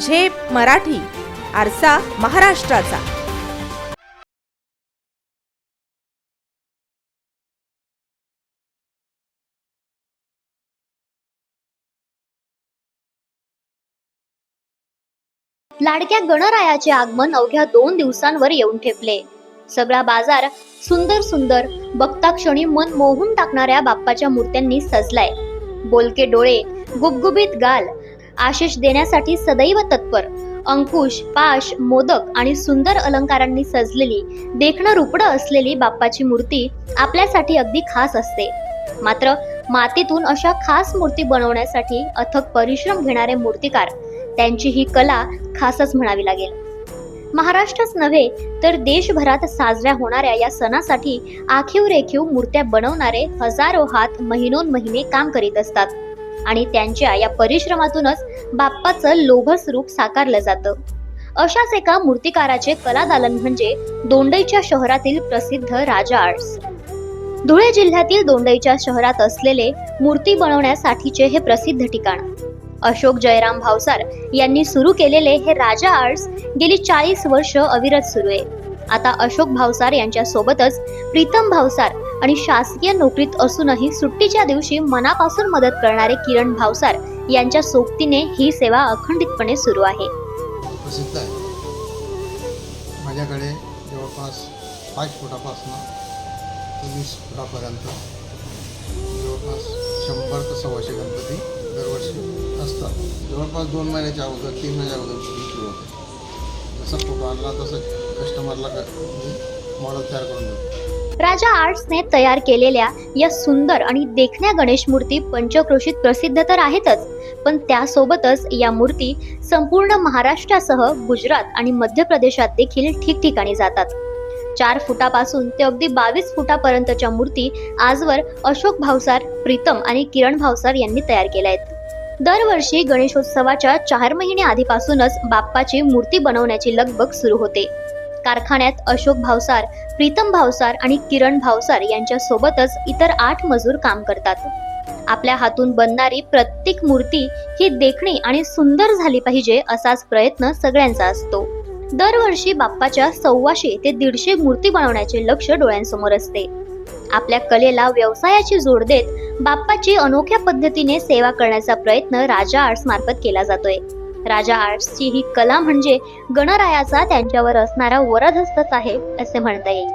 झेप मराठी आरसा महाराष्ट्राचा. लाडक्या गणरायाचे आगमन अवघ्या दोन दिवसांवर येऊन ठेपले. सगळा बाजार सुंदर सुंदर बघता क्षणी मन मोहून टाकणाऱ्या बाप्पाच्या मूर्त्यांनी सजलाय. बोलके डोळे गुबगुबीत गाल आशिष देण्यासाठी सदैव तत्पर. अंकुश पाश मोदक आणि सुंदर अलंकारांनी सजलेली देखणं रुपडं असलेली बाप्पाची मूर्ती आपल्यासाठी अगदी खास असते. मात्र मातीतून अशा खास मूर्ती बनवण्यासाठी अथक परिश्रम घेणारे मूर्तिकार त्यांची ही कला खासच म्हणावी लागेल. महाराष्ट्रच नव्हे तर देशभरात साजऱ्या होणाऱ्या या सणासाठी आखीव रेखीव मूर्त्या बनवणारे हजारो हात महिनोन महिने काम करीत असतात. आणि त्यांच्या या परिश्रमातूनच बाप्पाचं लोभस रूप साकारलं जातं. अशाच एका मूर्तिकाराचे कलादालन म्हणजे दोंडईच्या शहरातील प्रसिद्ध राजा आर्ट्स. धुळे जिल्ह्यातील दोंडईच्या शहरात असलेले मूर्ती बनवण्यासाठीचे हे प्रसिद्ध ठिकाण. अशोक जयराम भावसार यांनी सुरू केलेले हे राजा आर्ट्स गेली चाळीस वर्ष अविरत सुरू आहे. आता अशोक भावसार यांच्या सोबतच प्रीतम भावसार आणि शासकीय नोकरीत असूनही सुट्टीच्या दिवशी मनापासून मदत करणारे किरण भावसार यांच्या सोबतीने ही सेवा अखंडितपणे सुरू आहे. प्रसिद्ध आहे. माझ्याकडे जवळपास पाच फुटापासून ते वीस फुटापर्यंत जवळपास शंभर ते सव्वाशे गणपती दरवर्षी असतात. जवळपास दोन महिन्याच्या अगोदर तीन महिन्याच्या अगोदर सुरू होते जसा फोटो आणला तसं कस्टमरला मॉडेल तयार करून देतो. राजा आर्ट्सने तयार केलेल्या या सुंदर आणि देखण्या गणेश मूर्ती पंचक्रोशीत प्रसिद्ध तर आहेतच पण त्यासोबतच या मूर्ती संपूर्ण महाराष्ट्रासह गुजरात आणि मध्य प्रदेशात देखील ठिकठिकाणी जातात. चार फुटापासून ते अगदी बावीस फुटापर्यंतच्या मूर्ती आजवर अशोक भावसार प्रीतम आणि किरण भावसार यांनी तयार केल्या आहेत. दरवर्षी गणेशोत्सवाच्या चार महिने आधीपासूनच बाप्पाची मूर्ती बनवण्याची लगबग सुरू होते. कारखान्यात अशोक भावसार प्रीतम भावसार आणि किरण भावसार यांच्या सोबतच इतर आठ मजूर काम करतात. आपल्या हातून बनणारी प्रत्येक मूर्ती ही देखणी आणि सुंदर झाली पाहिजे असाच प्रयत्न सगळ्यांचा असतो. दरवर्षी बाप्पाच्या सव्वाशे ते दीडशे मूर्ती बनवण्याचे लक्ष डोळ्यांसमोर असते. आपल्या कलेला व्यवसायाची जोड देत बाप्पाची अनोख्या पद्धतीने सेवा करण्याचा प्रयत्न राजा आर्ट्स मार्फत केला जातोय. राजा आर्ट्सची ही कला म्हणजे गणरायाचा त्यांच्यावर असणारा वरदहस्तच आहे असे म्हणता येईल.